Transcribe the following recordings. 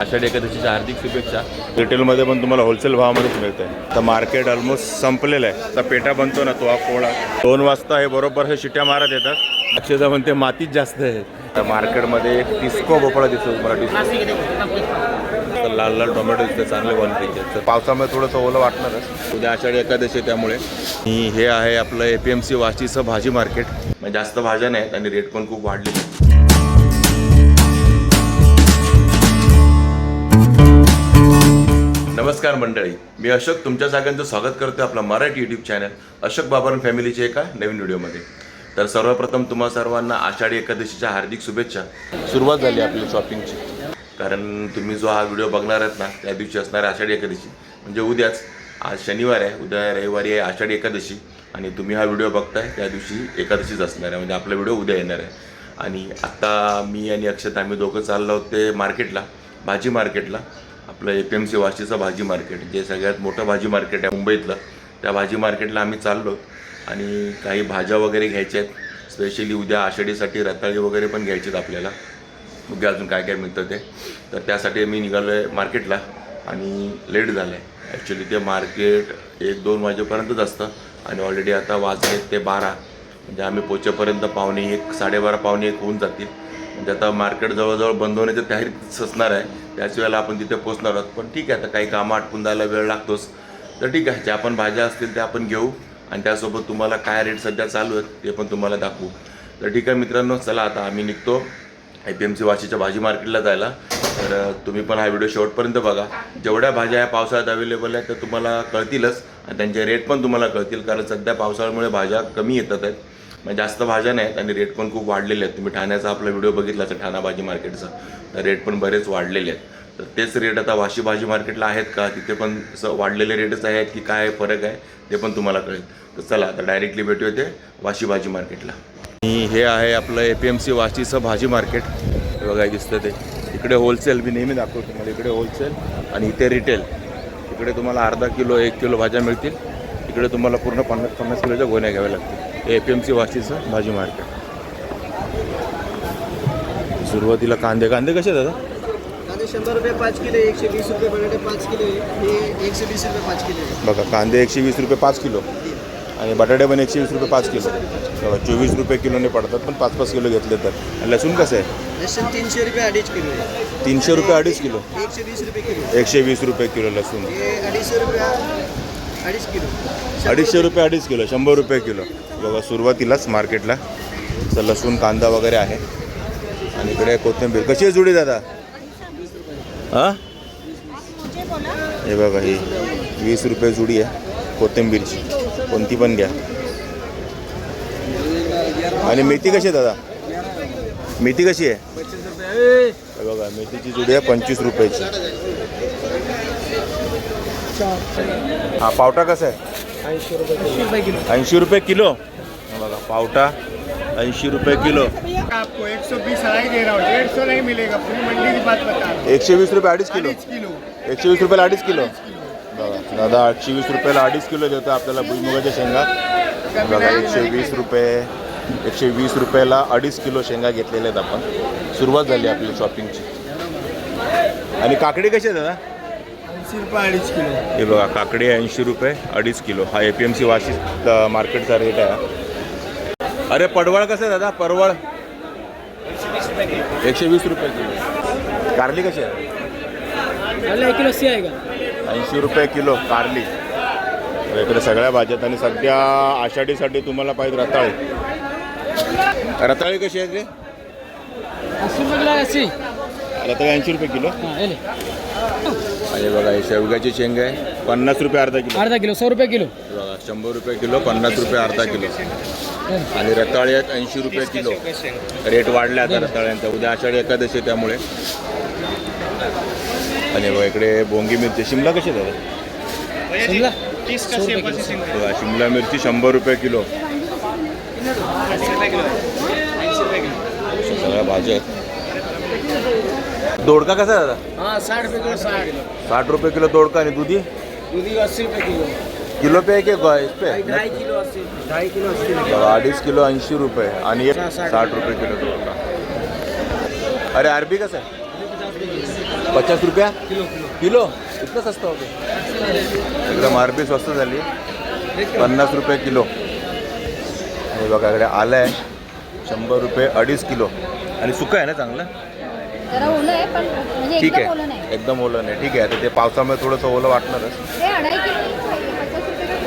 आषाढी एकादशीच्या हार्दिक शुभेच्छा. रिटेलमध्ये पण तुम्हाला होलसेल भावामध्येच मिळते आहे तर मार्केट ऑलमोस्ट संपलेलं आहे. आता पेटा बनतो ना तो हा पोळा दोन वाजता हे बरोबर हे शिट्या मारत येतात. अक्षदा म्हणते मातीच जास्त आहे. तर मार्केटमध्ये एक डिस्को भोपळा दिसतो तुम्हाला डिस्को तर लाल लाल टोमॅटो दिसतं चांगले क्वालिटीचे तर पावसामुळे थोडंसं ओलं वाटणारच. उद्या आषाढी एकादशी आहे त्यामुळे. हे आहे आपलं ए पी एम सी वाशीचं भाजी मार्केट म्हणजे जास्त भाज्या नाहीत आणि रेट पण खूप वाढलेले नमस्कार मंडळी. मी अशोक तुमच्या सगळ्यांचं स्वागत करतो आपला मराठी यूट्यूब चॅनल अशोक बाबारन फॅमिलीच्या एका नवीन व्हिडिओमध्ये. तर सर्वप्रथम तुम्हा सर्वांना आषाढी एकादशीच्या हार्दिक शुभेच्छा. सुरुवात झाली आपली शॉपिंगची कारण तुम्ही जो हा व्हिडिओ बघणार आहात ना त्या दिवशी असणार आहे आषाढी एकादशी. म्हणजे उद्याच आज शनिवार आहे उद्या रविवारी आहे आषाढी एकादशी. आणि तुम्ही हा व्हिडिओ बघताय त्या दिवशी एकादशीच असणार आहे. म्हणजे आपला व्हिडिओ उद्या येणार आहे. आणि आत्ता मी आणि अक्षत आम्ही दोघं चाललो आहोत ते मार्केटला भाजी मार्केटला आपलं ए पी एम सी वाशीचं भाजी मार्केट जे सगळ्यात मोठं भाजी मार्केट आहे मुंबईतलं त्या भाजी मार्केटला आम्ही चाललो. आणि काही भाज्या वगैरे घ्यायच्या आहेत. स्पेशली उद्या आषाढीसाठी रताळी वगैरे पण घ्यायची आहेत आपल्याला. उद्या अजून काय काय मिळतं ते. तर त्यासाठी मी निघालो आहे मार्केटला आणि लेट झालं आहे ॲक्च्युली ते मार्केट एक दोन वाजेपर्यंतच असतं आणि ऑलरेडी आता वाजले ते बारा. म्हणजे आम्ही पोचेपर्यंत पावणे एक साडेबारा पावणे एक होऊन जातील. म्हणजे आता मार्केट जवळजवळ बंद होण्याच्या तयारीत असणार आहे. त्याच वेळेला आपण तिथे पोचणार आहोत. पण ठीक आहे आता काही कामं आटपून जायला वेळ लागतोच. तर ठीक आहे ज्या पण भाज्या असतील त्या आपण घेऊ आणि त्यासोबत तुम्हाला काय रेट सध्या चालू आहेत ते पण तुम्हाला दाखवू. तर ठीक आहे मित्रांनो चला आता आम्ही निघतो. आय पी एम सी वाशीच्या भाजी मार्केटला जायला. तर तुम्ही पण हा व्हिडिओ शेवटपर्यंत बघा. जेवढ्या भाज्या या पावसाळ्यात अवेलेबल आहेत त्या तुम्हाला कळतीलच. आणि त्यांचे रेट पण तुम्हाला कळतील कारण सध्या पावसाळ्यामुळे भाज्या कमी येतात आहेत. म्हणजे जास्त भाज्या नाहीत आणि रेट पण खूप वाढलेले आहेत. तुम्ही ठाण्याचा आपला व्हिडिओ बघितला असेल ठाणा भाजी मार्केटचा तर रेट पण बरेच वाढलेले आहेत. तर तेच रेट आता वाशी भाजी मार्केटला आहेत का? तिथे पण असं वाढलेले रेटच आहेत की काय फरक आहे ते पण तुम्हाला कळेल. तर चला आता डायरेक्टली भेटूया ते वाशी भाजी मार्केटला. आणि हे आहे आपलं ए पी एम सी वाशीचं भाजी मार्केट. हे बघा दिसतं ते. इकडे होलसेल मी नेहमी दाखवतो तुम्हाला. इकडे होलसेल आणि इथे रिटेल इकडे तुम्हाला अर्धा किलो एक किलो भाज्या मिळतील. इकडे तुम्हाला पूर्ण पन्नास पन्नास किलोच्या गोण्या घ्याव्या लागतील. ए पी एम सी वाशीचं भाजी मार्केट. सुरुवातीला कांदे कांदे कसे दादा? कांदे शंभर रुपये पाच किलो एकशे वीस रुपये बटाटे पाच किलो. हे एकशे वीस रुपये पाच किलो. बघा कांदे एकशे वीस रुपये पाच किलो आणि बटाटे पण एकशे वीस रुपये पाच किलो. बघा चोवीस रुपये किलोने पडतात पण पाच पाच किलो घेतले तर. लसूण कसं आहे? लसूण तीनशे रुपये अडीच किलो आहे. तीनशे रुपये अडीच किलो? एकशे वीस रुपये किलो. एकशे वीस रुपये किलो लसूण. हे अडीचशे रुपये अडीच किलो. अडीचशे रुपये. अडीच किलो शंभर रुपये किलो. बघा सुरुवातीलाच मार्केटला तर लसूण कांदा वगैरे आहे. आणि इकडे कोथिंबीर. कशी आहे जुडी दादा? हां? हे बघा ही वीस रुपये जुडी आहे कोथिंबीरची. कोणती पण घ्या. आणि मेथी कशी आहे दादा? मेथी कशी आहे? बघा मेथीची जुडी आहे पंचवीस रुपयाची. हा पावटा कसा आहे? ऐंशी रुपये किलो. बघा पावटा ऐंशी रुपये किलो. आपको 120 अढ़ाई दे रहा हूँ डेढ़ सौ नहीं मिलेगा पूरी मंडी की बात बता. रहा एकशे वीस रुपये अडीच किलो. एकशे वीस रुपयाला अडीच किलो. बघा दादा आठशे वीस रुपयाला अडीच किलो देतो आपल्याला भुईमुगाच्या शेंगा. बघा एकशे वीस रुपये एकशे वीस रुपयाला अडीच किलो शेंगा घेतलेल्या आहेत आपण. सुरुवात झाली आपली शॉपिंगची आणि काकडी कशी आहे दादा? अस्सी रुपये अड़ीच किलो. हे बघा काकडी ऐंशी रुपये अडीच किलो. हा A P M C Vashi मार्केटचा रेट आहे. अरे पडवळ कसं आहे दादा? परवळ एकशे वीस रुपये किलो. कारली कशी आहे? ऐंशी रुपये किलो कारली. इकडे सगळ्या भाज्यात आणि सध्या आषाढीसाठी तुम्हाला पाहिजे रताळी. रताळी कशी आहे ते रताळी ऐंशी रुपये किलो. हाँ आणि बघा हे शेवग्याची शेंग आहे. पन्नास रुपये अर्धा किलो. आधा किलो सौ रुपये किलो. बघा शंभर रुपये किलो पन्नास रुपये अर्धा किलो. आणि रताळी आहेत ऐंशी रुपये किलो. रेट वाढले आता रताळ्यांचा. उद्या आषाढी एकादशी आहे त्यामुळे. आणि बघा इकडे बोंगी मिरची. शिमला कशी आहे? दादा शिमला सौ रुपये किलो बघा शिमला मिरची शंभर रुपये किलो. सगळ्या भाज्या आहेत. दोडका कसा आहे दादा? हाँ साठ रुपये किलो साठ. साठ रुपये किलो दोडका आणि दुधी? दूधी अस्सी रुपये किलो. किलो पे के ग- इस पे? ढाई किलो अस्सी. ढाई किलो अस्सी बघा, अडीच किलो ऐंशी रुपये आणि एक साठ. रुपये किलो दोडका. अरे अरबी कसं आहे? पचास रुपया? Kilo kilo. इतकं स्वस्त होतं एकदम आरबी स्वस्त झाली. पन्नास रुपये किलो. आणि बघा इकडे आलं आहे. शंभर रुपये अडीच किलो. आणि सुकं आहे ना चांगलं? जरा ओलं आहे पण म्हणजे ठीक एकदम ओलं आहे नाही. एकदम ओलं नाही. ठीक आहे. आता ते पावसामुळे थोडंसं ओलं वाटणारच. ते अढाई किलो पचास रुपये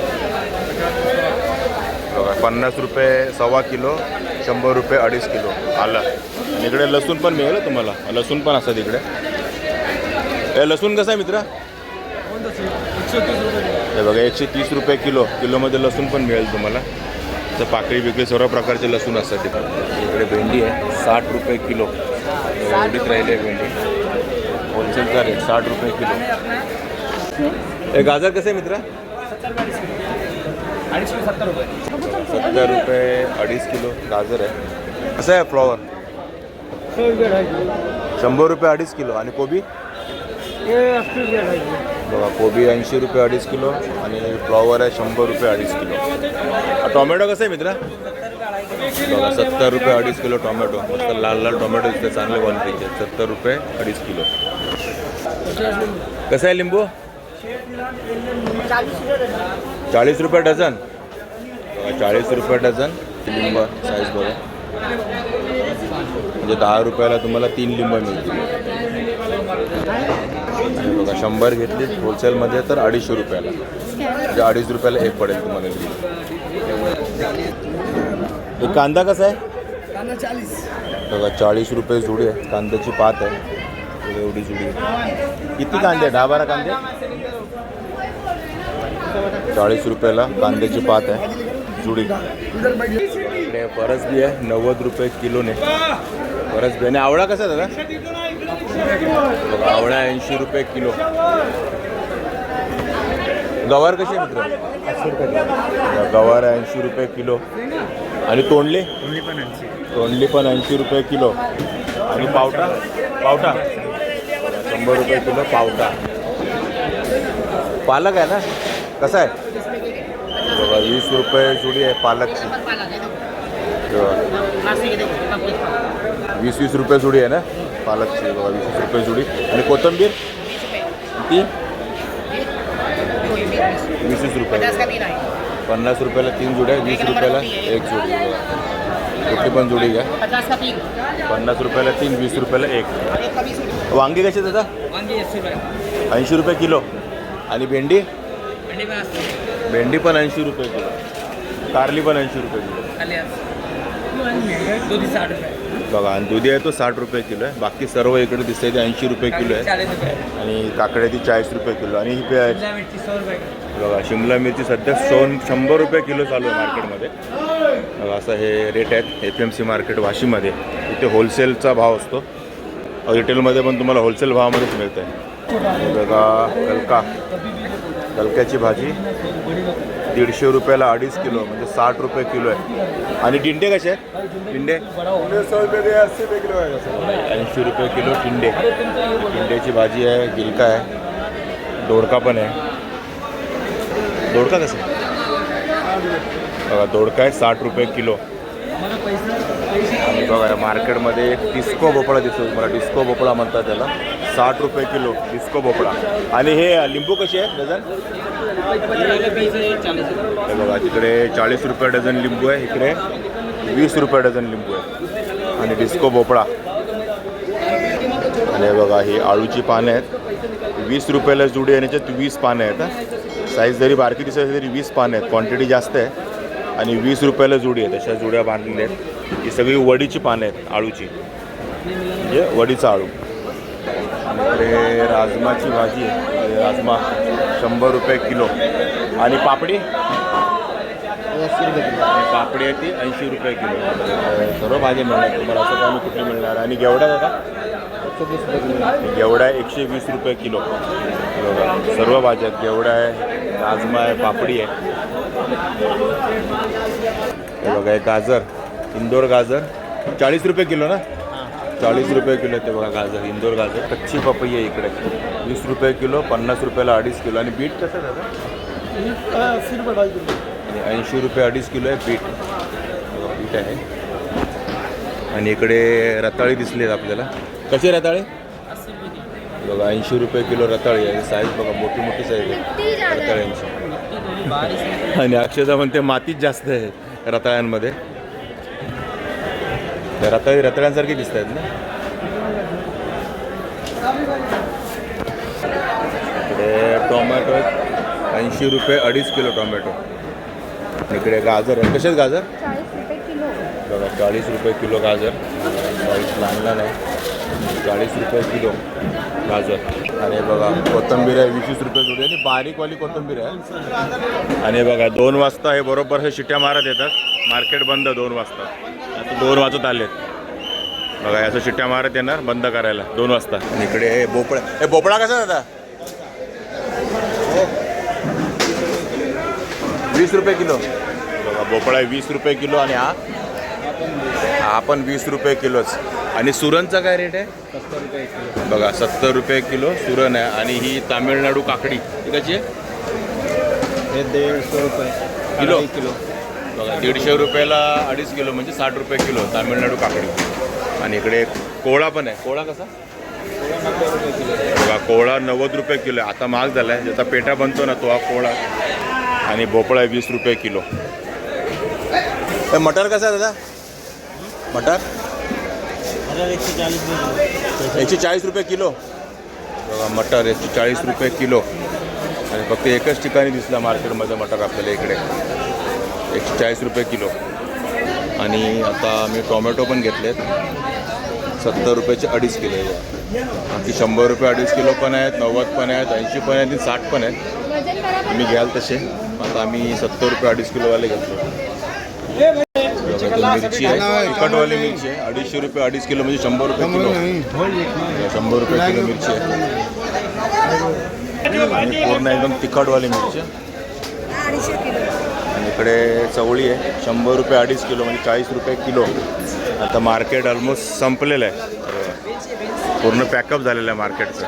बघा पन्नास रुपये सव्वा किलो शंभर रुपये अडीच किलो. आलं. आणि इकडे लसूण पण मिळेल हं तुम्हाला. लसूण पण असतात इकडे. हे लसूण कसं आहे मित्रा? हे बघा एकशे तीस रुपये किलो. किलोमध्ये लसूण पण मिळेल तुम्हाला. तर पाकळी बिकळी सर्व प्रकारचे लसूण असतात तिकडे इकडे भेंडी आहे साठ रुपये किलो. एवढीच राहिली आहे भेंडी होलसेलचा रेट साठ रुपये किलो. हे गाजर कसं आहे सत्तर रुपये अडीच किलो गाजर आहे. कसं आहे फ्लॉवर? शंभर रुपये अडीच किलो. आणि कोबी? बघा कोबी ऐंशी रुपये अडीच किलो. आणि फ्लॉवर आहे शंभर रुपये अडीच किलो. टोमॅटो कसं आहे मित्र? बघा सत्तर रुपये अडीच किलो टोमॅटो. मस्त लाल लाल टोमॅटो दिसते चांगले क्वालिटीचे सत्तर रुपये अडीच किलो. कसं आहे लिंबू? चाळीस रुपये डझन. चाळीस रुपये डझन लिंब साईज बघा. म्हणजे दहा रुपयाला तुम्हाला तीन लिंब मिळतील. बघा शंभर घेतली होलसेलमध्ये तर अडीचशे रुपयाला. म्हणजे अडीच रुपयाला एक पडेल तुम्हाला लिंब. हे कांदा कसा आहे? बघा चाळीस रुपये जुडी आहे. कांद्याची पात आहे. एवढी जुडी आहे. किती कांदे आहे? दहा बारा कांदे? चाळीस रुपयाला कांद्याची पात आहे. जुडी. इकडे परसबी आहे नव्वद रुपये किलोने. परसबी आणि आवळा कसा आहे दादा? बघा आवळा ऐंशी रुपये किलो. गवार कशी आहे मित्र? गवार ऐंशी रुपये किलो. आणि तोंडले? तोंडली पण ऐंशी. रुपये किलो. आणि पावटा? पावटा. शंभर रुपये किलो पावटा. पालक आहे ना? कसा आहे? बघा वीस रुपये जुडी आहे पालकची. हे. वीस वीस रुपये जुडी आहे ना? पालकची बघा वीस वीस रुपये जुडी. आणि कोथिंबीर? ती वीस वीस रुपये. पन्नास रुपयाला तीन जुड्या वीस रुपयाला एक जुडी. कुठली पण जुडी घ्या. पन्नास रुपयाला तीन वीस रुपयाला एक. वांगी कशी दादा? ऐंशी रुपये किलो. आणि भेंडी? भेंडी पण ऐंशी रुपये किलो. कारली पण ऐंशी रुपये किलो. बघा आणि दुधी आहे तो साठ रुपये किलो आहे. बाकी सर्व इकडे दिसतंय ते ऐंशी रुपये किलो आहे. आणि काकड्या ती चाळीस रुपये किलो. आणि ही पे आहे? शिमला मिर्ची सौ रुपये का बघा शिमला मिरची सध्या सोन शंभर रुपये किलो चालू आहे मार्केटमध्ये. बघा असं हे रेट आहेत एफ एम सी मार्केट वाशीमध्ये. इथे होलसेलचा भाव असतो. रिटेलमध्ये पण तुम्हाला होलसेल भावामध्येच मिळतं आहे बघा कलका. कलक्याची भाजी दीडशे रुपयाला अडीच किलो म्हणजे साठ रुपये किलो आहे. आणि टिंडे कसे आहेत? टिंडे ऐंशी रुपये किलो टिंडे. टिंड्याची भाजी आहे गिलका आहे दोडका पण आहे. दोडका कसं? बघा दोडका आहे साठ रुपये किलो. आणि बघा मार्केटमध्ये एक डिस्को भोपळा दिसतो तुम्हाला. डिस्को भोपळा म्हणतात त्याला. साठ रुपये किलो डिस्को भोपळा. आणि हे लिंबू कशी आहे डझन? हे बघा तिकडे चाळीस रुपये डझन लिंबू आहे इकडे वीस रुपये डझन लिंबू आहे. आणि डिस्को भोपळा. आणि हे बघा ही आळूची पानं आहेत. वीस रुपयाला जुडी आणि याच्यात वीस पानं आहेत साईज जरी बारकी दिसत तरी वीस पानं आहेत. क्वांटिटी जास्त आहे. आणि वीस रुपयाला जुडी आहे तशा जुड्या बांधलेल्या आहेत. ही सगळी वडीची पानं आहेत आळूची. म्हणजे वडीचा आळू. आणि इकडे राजमाची भाजी आहे राजमा. शंभर रुपये किलो. आणि पापडी? पापडी आहे ती ऐंशी रुपये किलो. सर्व भाजी मिळणार तुम्हाला असं काही कुठली मिळणार? आणि गेवडा दादा? गेवडा आहे एकशे वीस रुपये किलो. सर्व भाज्या आहेत. गेवडा आहे राजमा आहे पापडी आहे. हे बघा गाजर इंदोर गाजर. चाळीस रुपये किलो ना? चाळीस रुपये किलो ते बघा गाजर इंदोर गाजर. कच्ची पपई आहे इकडे. वीस रुपये किलो पन्नास रुपयाला अडीच किलो. आणि बीट कसं आहे दादा? आणि ऐंशी रुपये अडीच किलो आहे बीट. बीट आहे. आणि इकडे रताळी दिसली आहेत आपल्याला. कशी रताळी? बघा ऐंशी रुपये किलो रताळी आहे. साईज बघा मोठी मोठी साईज आहे. रताळ्यांची. आणि अक्षरशः म्हणते मातीच जास्त आहे रताळ्यांमध्ये. त्या रताळी रताळ्यांसारखी दिसत आहेत ना? इकडे टोमॅटो ऐंशी रुपये अडीच किलो टोमॅटो. इकडे गाजर आहे. कसे आहेत गाजर बघा चाळीस रुपये किलो गाजर. चाळीस लहान लहान आहे चाळीस रुपये किलो गाजर. आणि बघा कोथिंबीर आहे वीस रुपये जोडी. आणि बारीकवाली कोथिंबीर आहे. आणि बघा दोन वाजता हे बरोबर हे शिट्ट्या मारत येतात. मार्केट बंद दोन वाजता. आता दोन वाजत आलेत. बघा असं शिट्ट्या मारत येणार बंद करायला. दोन वाजता. आणि इकडे हे भोपळा हे भोपळा कसा दादा वीस रुपये किलो. बघा भोपळा वीस रुपये किलो आणि हा? हा पण वीस रुपये किलोच. आणि सुरणचा काय रेट आहे? बघा सत्तर रुपये किलो सुरण आहे आणि ही तामिळनाडू काकडी. ही कशी आहे हे दीडशे रुपये. किलो? किलो. बघा दीडशे रुपयाला अडीच किलो म्हणजे साठ रुपये किलो तामिळनाडू काकडी. आणि इकडे कोळा पण आहे. कोळा कसा? बघा कोळा नव्वद रुपये किलो आहे. आता महाग झाला आहे ज्याचा पेटा बनतो ना तो हा कोळा. आणि भोपळा आहे वीस रुपये किलो. मटर कसं आहे दादा? मटर? एकशे चाळीस एकशे चाळीस रुपये किलो. बघा मटर एकशे चाळीस रुपये किलो. आणि फक्त एकच ठिकाणी दिसला मार्केटमध्ये मटर आपल्याला इकडे. एकशे चाळीस रुपये किलो. आणि आता मी टोमॅटो पण घेतलेत. सत्तर रुपयाचे अडीच किलो आहे. बाकी शंभर रुपये अडीच किलो पण आहेत नव्वद पण आहेत ऐंशी पण आहेत आणि साठ पण आहेत. तुम्ही घ्याल तसे. आता आम्ही सत्तर रुपये अडीच किलोवाले घेतलो. मिरची आहे तिखटवाली मिरची आहे. अडीचशे रुपये अडीच किलो म्हणजे शंभर रुपये किलो. शंभर रुपये किलो मिरची आहे. आणि पूर्ण एकदम तिखटवाली मिरची आहे. आणि इकडे चवळी आहे. शंभर रुपये अडीच किलो म्हणजे चाळीस रुपये किलो. आता मार्केट ऑलमोस्ट संपलेलं आहे. पूर्ण पॅकअप झालेलं आहे मार्केटचं.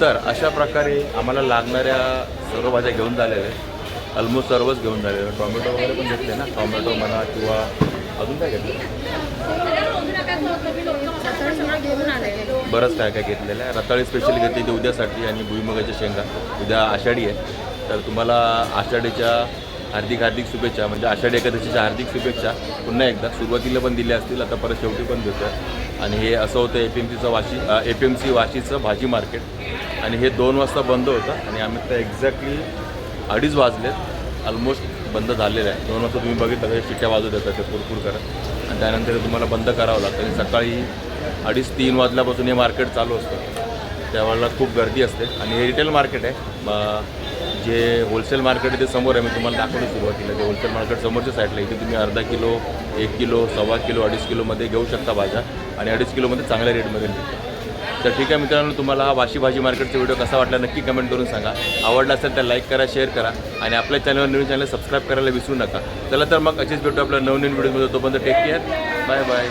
तर अशा प्रकारे आम्हाला लागणाऱ्या सर्व भाज्या घेऊन झालेल्या आहेत. ऑलमोस्ट सर्वच घेऊन झालेलं आहे टोमॅटो वगैरे पण घेतले ना? टोमॅटो म्हणा किंवा अजून काय घेतलं? बरंच काय काय घेतलेलं आहे. रताळी स्पेशल घेतली ती उद्यासाठी आणि भुईमुगाच्या शेंगा. उद्या आषाढी आहे. तर तुम्हाला आषाढीच्या हार्दिक हार्दिक शुभेच्छा म्हणजे आषाढी एकादशीच्या हार्दिक शुभेच्छा. पुन्हा एकदा सुरुवातीला पण दिल्या असतील आता परत शेवटी पण देतो आणि हे असं होतं ए पी एम सीचं Vashi A P M C वाशीचं भाजी मार्केट. आणि हे दोन वाजता बंद होतं आणि आम्ही तर एक्झॅक्टली अडीच वाजलेत. ऑलमोस्ट बंद झालेलं आहे. दोन वाजता तुम्ही बघितलं तर शिट्ट्या वाजू देतात ते पुरपूर करत. आणि त्यानंतर तुम्हाला बंद करावं लागतं. आणि सकाळी अडीच तीन वाजल्यापासून हे मार्केट चालू असतं. त्यावेळेला खूप गर्दी असते. आणि हे रिटेल मार्केट आहे. जे होलसेल मार्केट ते समोर आहे मी तुम्हाला दाखवलं सुरुवातीला. ते होलसेल मार्केट समोरच्या साईडला इथे तुम्ही अर्धा किलो एक किलो सव्वा किलो अडीच किलोमध्ये घेऊ शकता भाज्या आणि अडीच किलोमध्ये चांगल्या रेटमध्ये मिळतं तर ठीक आहे मित्रांनो तुम्हाला हा वाशी भाजी मार्केटचा व्हिडिओ कसा वाटला नक्की कमेंट करून सांगा. आवडला असेल तर लाईक करा शेअर करा आणि आपल्या चॅनलवर नवीन चॅनल सबस्क्राईब करायला विसरू नका. चला तर मग अशीच भेटू आपल्या नवनवीन व्हिडिओमध्ये तोपर्यंत टेक केअर बाय बाय